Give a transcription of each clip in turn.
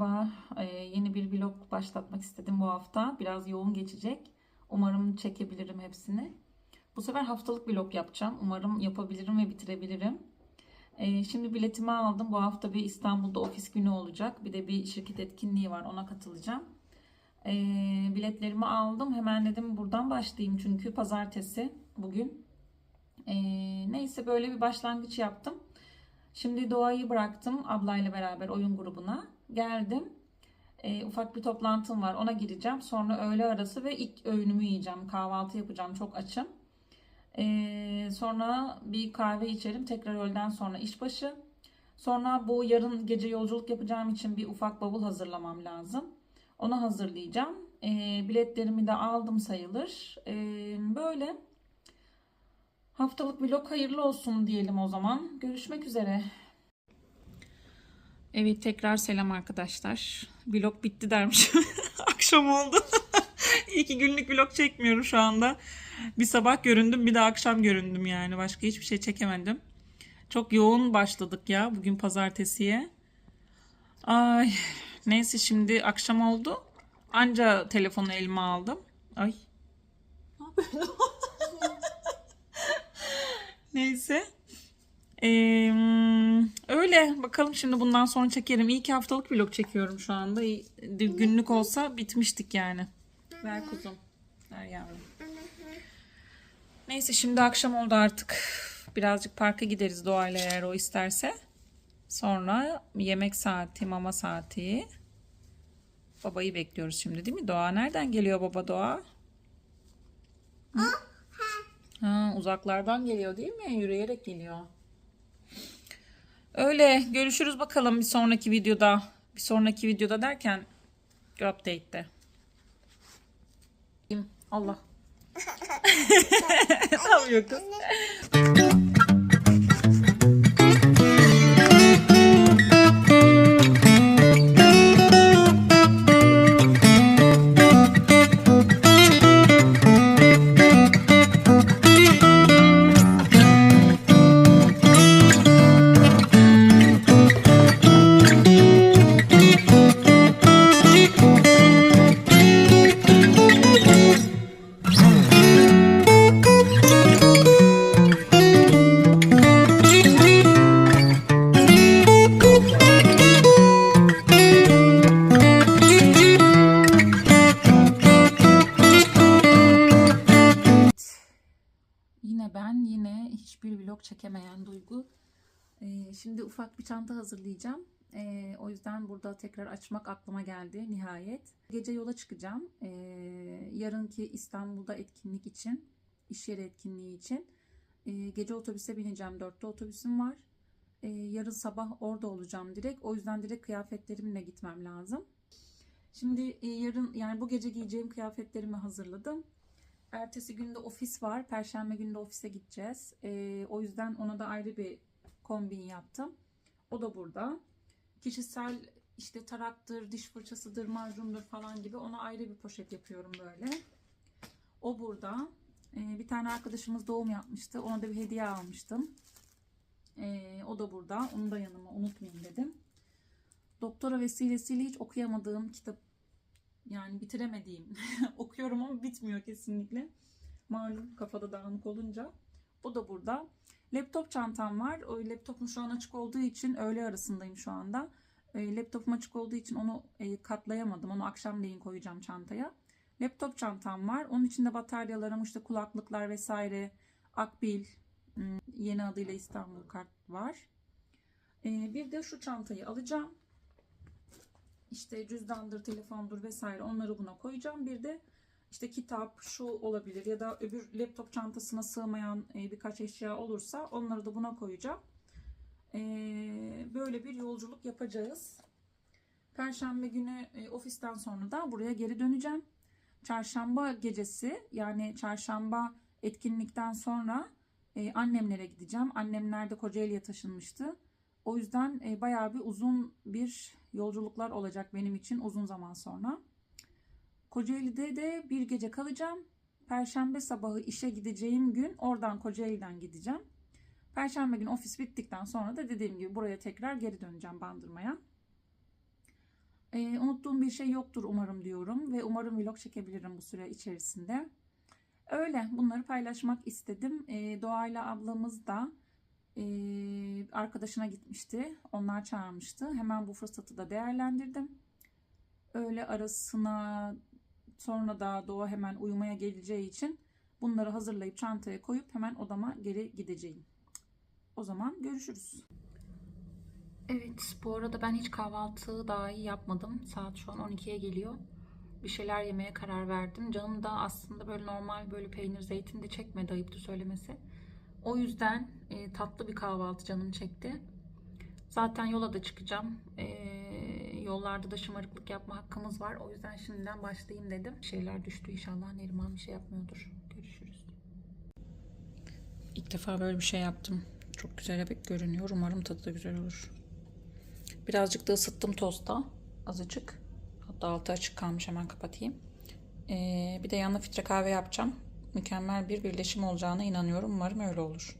merhaba. Ee, yeni bir vlog başlatmak istedim bu hafta. Biraz yoğun geçecek. Umarım çekebilirim hepsini. Bu sefer haftalık vlog yapacağım. Umarım yapabilirim ve bitirebilirim. Ee, şimdi biletimi aldım. Bu hafta bir İstanbul'da ofis günü olacak. Bir de bir şirket etkinliği var. Ona katılacağım. Ee, biletlerimi aldım. Hemen dedim buradan başlayayım. Çünkü pazartesi bugün. Ee, neyse böyle bir başlangıç yaptım. Şimdi doğayı bıraktım ablayla beraber oyun grubuna. Geldim. Ee, ufak bir toplantım var. Ona gireceğim. Sonra öğle arası ve ilk öğünümü yiyeceğim. Kahvaltı yapacağım. Çok açım. Ee, sonra bir kahve içerim. Tekrar öğleden sonra işbaşı. Sonra bu yarın gece yolculuk yapacağım için bir ufak bavul hazırlamam lazım. Onu hazırlayacağım. Ee, biletlerimi de aldım sayılır. Ee, böyle. Haftalık vlog hayırlı olsun diyelim o zaman. Görüşmek üzere. Evet tekrar selam arkadaşlar. Vlog bitti dermişim. Akşam oldu. İki günlük vlog çekmiyorum şu anda. Bir sabah göründüm bir de akşam göründüm yani. Başka hiçbir şey çekemedim. Çok yoğun başladık ya bugün pazartesiye. Ay neyse şimdi akşam oldu. Anca telefonu elime aldım. Ay. Neyse. Ee, öyle bakalım şimdi bundan sonra çekerim. İyi ki haftalık vlog çekiyorum şu anda. İyi- Günlük olsa bitmiştik yani. Ver kuzum. Ver yavrum. Neyse şimdi akşam oldu artık. Birazcık parka gideriz doğayla eğer o isterse. Sonra yemek saati, mama saati. Babayı bekliyoruz şimdi değil mi? Doğa nereden geliyor baba Doğa? Ha, uzaklardan geliyor değil mi? Yürüyerek geliyor. Öyle görüşürüz bakalım bir sonraki videoda. Bir sonraki videoda derken update'te. Allah. ne yapıyor kız? çekemeyen Duygu. Ee, şimdi ufak bir çanta hazırlayacağım. Ee, o yüzden burada tekrar açmak aklıma geldi nihayet. Gece yola çıkacağım. Ee, yarınki İstanbul'da etkinlik için, iş yeri etkinliği için. Gece otobüse bineceğim. Dörtte otobüsüm var. Yarın sabah orada olacağım direkt. O yüzden direkt kıyafetlerimle gitmem lazım. Şimdi e, yarın yani bu gece giyeceğim kıyafetlerimi hazırladım. Ertesi günde ofis var. Perşembe günü de ofise gideceğiz. Ee, o yüzden ona da ayrı bir kombin yaptım. O da burada. Kişisel işte taraktır, diş fırçasıdır, macundur falan gibi ona ayrı bir poşet yapıyorum böyle. O burada. Ee, bir tane arkadaşımız doğum yapmıştı. Ona da bir hediye almıştım. Ee, o da burada. Onu da yanıma unutmayayım dedim. Doktora vesilesiyle hiç okuyamadığım kitap yani bitiremediğim okuyorum ama bitmiyor kesinlikle. Malum kafada dağınık olunca. O da burada. Laptop çantam var. O laptopum şu an açık olduğu için öğle arasındayım şu anda. E, laptopum açık olduğu için onu e, katlayamadım. Onu akşamleyin koyacağım çantaya. Laptop çantam var. Onun içinde bataryalarım, işte kulaklıklar vesaire, akbil, hmm, yeni adıyla İstanbul kart var. E, bir de şu çantayı alacağım işte cüzdandır, telefondur vesaire onları buna koyacağım. Bir de işte kitap şu olabilir ya da öbür laptop çantasına sığmayan e, birkaç eşya olursa onları da buna koyacağım. E, böyle bir yolculuk yapacağız. Perşembe günü e, ofisten sonra da buraya geri döneceğim. Çarşamba gecesi yani çarşamba etkinlikten sonra annemlere gideceğim. Annemler de Kocaeli'ye taşınmıştı. O yüzden e, bayağı bir uzun bir yolculuklar olacak benim için uzun zaman sonra. Kocaeli'de de bir gece kalacağım. Perşembe sabahı işe gideceğim gün oradan Kocaeli'den gideceğim. Perşembe günü ofis bittikten sonra da dediğim gibi buraya tekrar geri döneceğim Bandırma'ya. Ee, unuttuğum bir şey yoktur umarım diyorum ve umarım vlog çekebilirim bu süre içerisinde. Öyle bunları paylaşmak istedim. Ee, Doğayla ablamız da e, arkadaşına gitmişti. Onlar çağırmıştı. Hemen bu fırsatı da değerlendirdim. Öğle arasına sonra da Doğa hemen uyumaya geleceği için bunları hazırlayıp çantaya koyup hemen odama geri gideceğim. O zaman görüşürüz. Evet, bu arada ben hiç kahvaltı dahi yapmadım. Saat şu an 12'ye geliyor. Bir şeyler yemeye karar verdim. Canım da aslında böyle normal böyle peynir zeytin de çekmedi ayıptı söylemesi. O yüzden e, tatlı bir kahvaltı canım çekti. Zaten yola da çıkacağım. E, yollarda da şımarıklık yapma hakkımız var. O yüzden şimdiden başlayayım dedim. Bir şeyler düştü inşallah. Neriman bir şey yapmıyordur. Görüşürüz. İlk defa böyle bir şey yaptım. Çok güzel bir görünüyor. Umarım tadı da güzel olur. Birazcık da ısıttım tosta. Azıcık. Hatta altı açık kalmış hemen kapatayım. Ee, bir de yanına filtre kahve yapacağım. Mükemmel bir birleşim olacağına inanıyorum. Umarım öyle olur.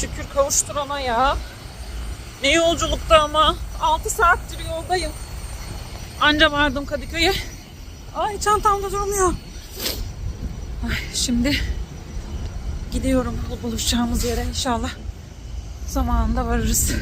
Şükür kavuşturana ya. Ne yolculukta ama. 6 saattir yoldayım. Anca vardım Kadıköy'e. Ay çantamda durmuyor. Ay şimdi gidiyorum bu buluşacağımız yere inşallah. Zamanında varırız.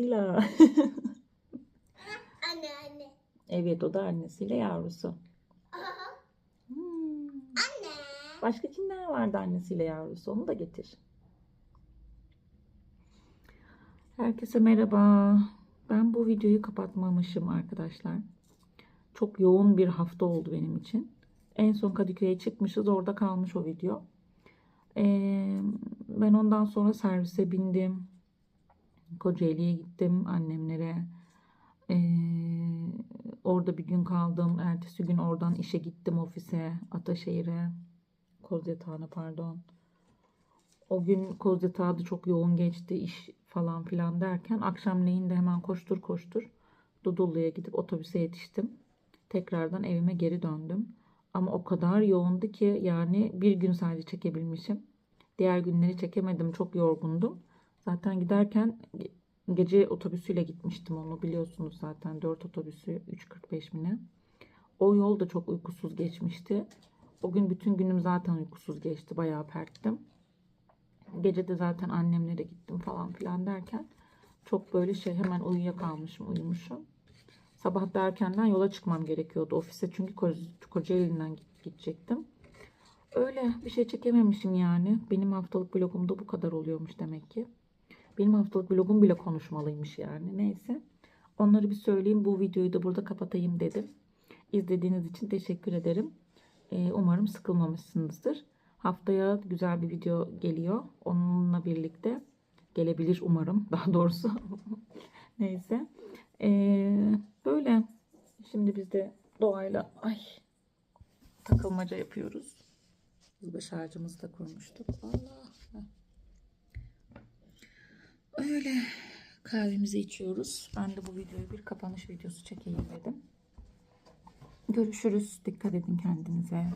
Evet ağzıyla. Anne anne. evet o da annesiyle yavrusu. Aha, Hmm. anne. Başka kimler vardı annesiyle yavrusu? Onu da getir. Herkese merhaba. Ben bu videoyu kapatmamışım arkadaşlar. Çok yoğun bir hafta oldu benim için. En son Kadıköy'e çıkmışız. Orada kalmış o video. Ee, ben ondan sonra servise bindim. Kocaeli'ye gittim annemlere. Ee, orada bir gün kaldım. Ertesi gün oradan işe gittim ofise, Ataşehir'e. Kozyatağı'na pardon. O gün Kozyatağı'da çok yoğun geçti iş falan filan derken akşamleyin de hemen koştur koştur Dudullu'ya gidip otobüse yetiştim. Tekrardan evime geri döndüm. Ama o kadar yoğundu ki yani bir gün sadece çekebilmişim. Diğer günleri çekemedim. Çok yorgundum. Zaten giderken ge- gece otobüsüyle gitmiştim onu biliyorsunuz zaten. 4 otobüsü 3.45 mi? O yol da çok uykusuz geçmişti. O gün bütün günüm zaten uykusuz geçti. Bayağı perttim. Gece de zaten annemlere gittim falan filan derken çok böyle şey hemen uyuyakalmışım, uyumuşum. Sabah da erkenden yola çıkmam gerekiyordu ofise çünkü Ko- Kocaeli'nden gidecektim. Öyle bir şey çekememişim yani. Benim haftalık vlogumda bu kadar oluyormuş demek ki. Benim haftalık vlogum bile konuşmalıymış yani. Neyse. Onları bir söyleyeyim. Bu videoyu da burada kapatayım dedim. İzlediğiniz için teşekkür ederim. Ee, umarım sıkılmamışsınızdır. Haftaya güzel bir video geliyor. Onunla birlikte gelebilir umarım. Daha doğrusu. Neyse. Ee, böyle. Şimdi biz de doğayla ay takılmaca yapıyoruz. Yılbaşı ağacımızı da kurmuştuk. Allah. Öyle kahvemizi içiyoruz. Ben de bu videoyu bir kapanış videosu çekeyim dedim. Görüşürüz. Dikkat edin kendinize.